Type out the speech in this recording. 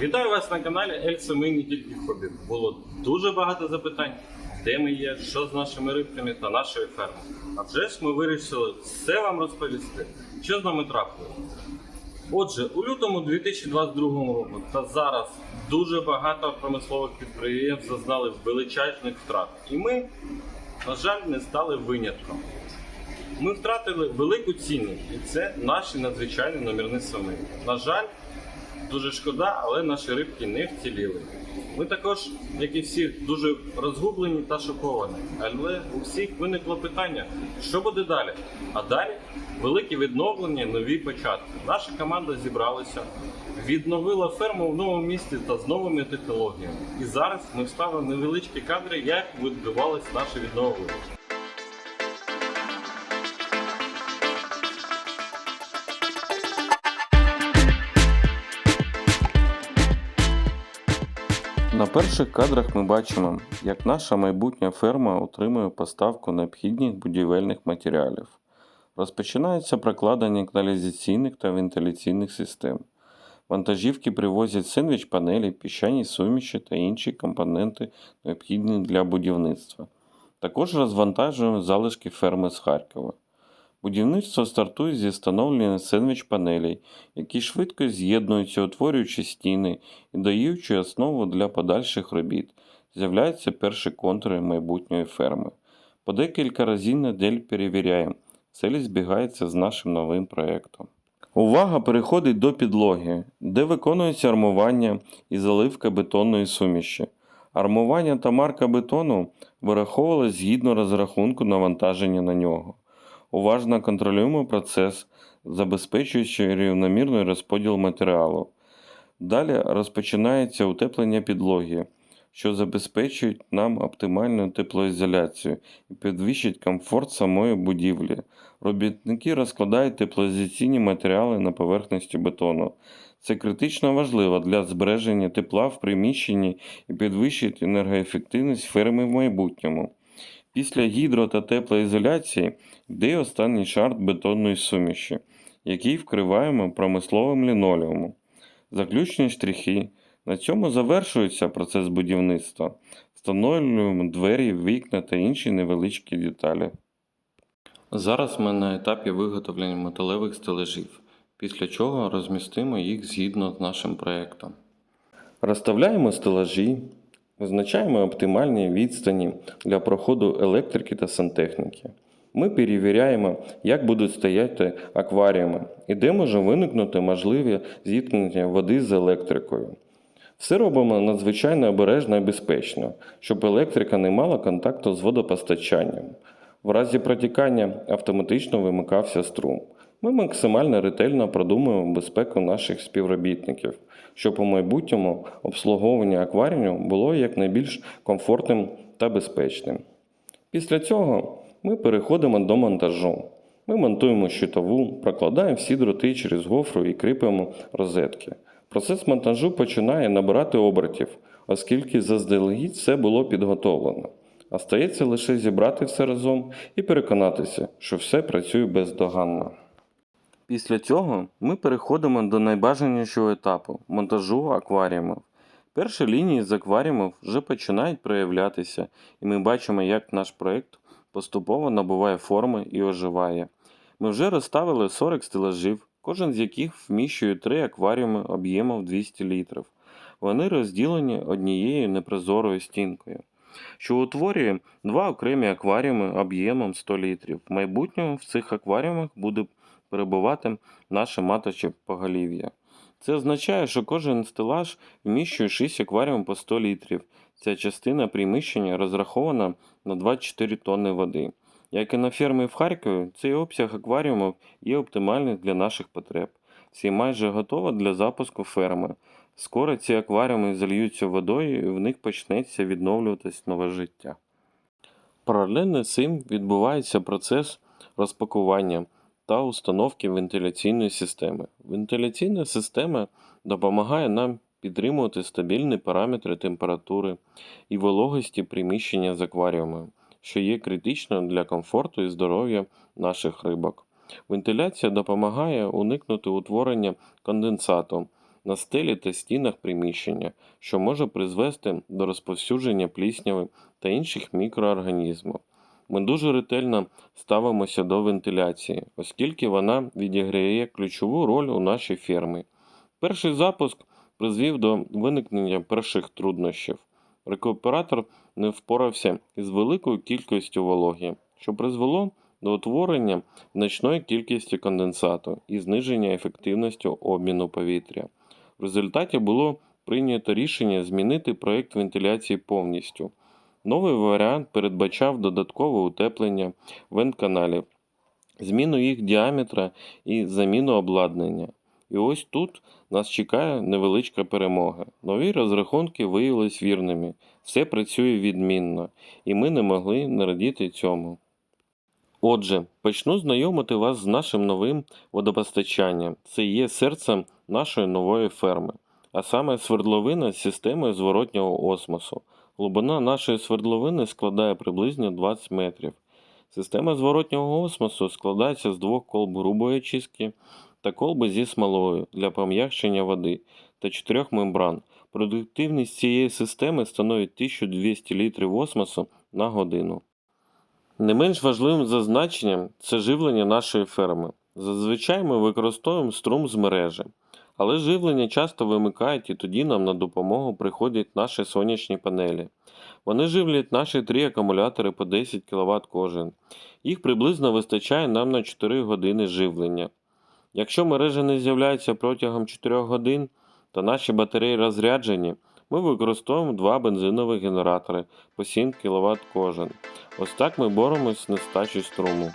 Вітаю вас на каналі Ельса Ми не тільки хобі. Було дуже багато запитань, де ми є, що з нашими рибками та нашою фермою. А вже ж ми вирішили все вам розповісти, що з нами трапилося. Отже, у лютому 2022 року та зараз дуже багато промислових підприємств зазнали величезних втрат. І ми, на жаль, не стали винятком. Ми втратили велику цінність, і це наші надзвичайні номерні сами. На жаль, дуже шкода, але наші рибки не вціліли. Ми також, як і всі, дуже розгублені та шоковані. Але у всіх виникло питання, що буде далі? А далі велике відновлення, нові початки. Наша команда зібралася, відновила ферму в новому місті та з новими технологіями. І зараз ми вставимо невеличкі кадри, як відбувалось наше відновлення. На перших кадрах ми бачимо, як наша майбутня ферма отримує поставку необхідних будівельних матеріалів. Розпочинається прокладення каналізаційних та вентиляційних систем. Вантажівки привозять сендвіч панелі, піщані суміші та інші компоненти, необхідні для будівництва. Також розвантажуємо залишки ферми з Харкова. Будівництво стартує зі встановлення сендвіч панелей, які швидко з'єднуються, утворюючи стіни і даючи основу для подальших робіт. З'являються перші контури майбутньої ферми. По декілька разів на дель перевіряємо, ли збігається з нашим новим проєктом. Увага переходить до підлоги, де виконується армування і заливка бетонної суміші. Армування та марка бетону вираховувалися згідно розрахунку навантаження на нього. Уважно контролюємо процес, забезпечуючи рівномірний розподіл матеріалу. Далі розпочинається утеплення підлоги, що забезпечують нам оптимальну теплоізоляцію і підвищить комфорт самої будівлі. Робітники розкладають теплоізоляційні матеріали на поверхності бетону. Це критично важливо для збереження тепла в приміщенні і підвищить енергоефективність ферми в майбутньому. Після гідро та теплоізоляції йде останній шар бетонної суміші, який вкриваємо промисловим лінолеумом. Заключні штрихи. На цьому завершується процес будівництва. Встановлюємо двері, вікна та інші невеличкі деталі. Зараз ми на етапі виготовлення металевих стележів, після чого розмістимо їх згідно з нашим проєктом. Розставляємо стелажі, визначаємо оптимальні відстані для проходу електрики та сантехніки. Ми перевіряємо, як будуть стояти акваріуми і де може виникнути можливі зіткнення води з електрикою. Все робимо надзвичайно обережно і безпечно, щоб електрика не мала контакту з водопостачанням. В разі протікання автоматично вимикався струм. Ми максимально ретельно продумуємо безпеку наших співробітників, щоб у майбутньому обслуговування акваріуму було якнайбільш комфортним та безпечним. Після цього ми переходимо до монтажу. Ми монтуємо щитову, прокладаємо всі дроти через гофру і кріпимо розетки. Процес монтажу починає набирати обертів, оскільки заздалегідь все було підготовлено. Остається лише зібрати все разом і переконатися, що все працює бездоганно. Після цього ми переходимо до найбажанішого етапу монтажу акваріумів. Перші лінії з акваріумів вже починають проявлятися, і ми бачимо, як наш проєкт поступово набуває форми і оживає. Ми вже розставили 40 стелажів, кожен з яких вміщує три акваріуми об'ємом 200 літрів. Вони розділені однією непрозорою стінкою, що утворює два окремі акваріуми об'ємом 100 літрів. В майбутньому в цих акваріумах буде перебувати наше маточе поголів'я. Це означає, що кожен стелаж вміщує 6 акваріумів по 100 літрів. Ця частина приміщення розрахована на 24 тонни води. Як і на фермі в Харкові, цей обсяг акваріумів є оптимальний для наших потреб. Всі майже готово для запуску ферми. Скоро ці акваріуми зальються водою і в них почнеться відновлюватись нове життя. Паралельно з цим відбувається процес розпакування та установки вентиляційної системи. Вентиляційна система допомагає нам підтримувати стабільні параметри температури і вологості приміщення з акваріумом, що є критично для комфорту і здоров'я наших рибок. Вентиляція допомагає уникнути утворення конденсату на стелі та стінах приміщення, що може призвести до розповсюдження плісняви та інших мікроорганізмів. Ми дуже ретельно ставимося до вентиляції, оскільки вона відіграє ключову роль у нашій фермі. Перший запуск призвів до виникнення перших труднощів. Рекуператор не впорався із великою кількістю вологи, що призвело до утворення значної кількості конденсату і зниження ефективності обміну повітря. В результаті було прийнято рішення змінити проєкт вентиляції повністю. Новий варіант передбачав додаткове утеплення вентканалів, зміну їх діаметра і заміну обладнання. І ось тут нас чекає невеличка перемога. Нові розрахунки виявились вірними, все працює відмінно, і ми не могли не радіти цьому. Отже, почну знайомити вас з нашим новим водопостачанням. Це є серцем нашої нової ферми, а саме свердловина з системою зворотнього осмосу. Глибина нашої свердловини складає приблизно 20 метрів. Система зворотнього осмосу складається з двох колб грубої очистки та колби зі смолою для пом'якшення води та чотирьох мембран. Продуктивність цієї системи становить 1200 літрів осмосу на годину. Не менш важливим зазначенням це живлення нашої ферми. Зазвичай ми використовуємо струм з мережі, але живлення часто вимикають і тоді нам на допомогу приходять наші сонячні панелі. Вони живлять наші три акумулятори по 10 кВт кожен. Їх приблизно вистачає нам на 4 години живлення. Якщо мережа не з'являється протягом 4 годин та наші батареї розряджені, ми використовуємо два бензинові генератори по 7 кВт кожен. Ось так ми боремось з нестачею струму.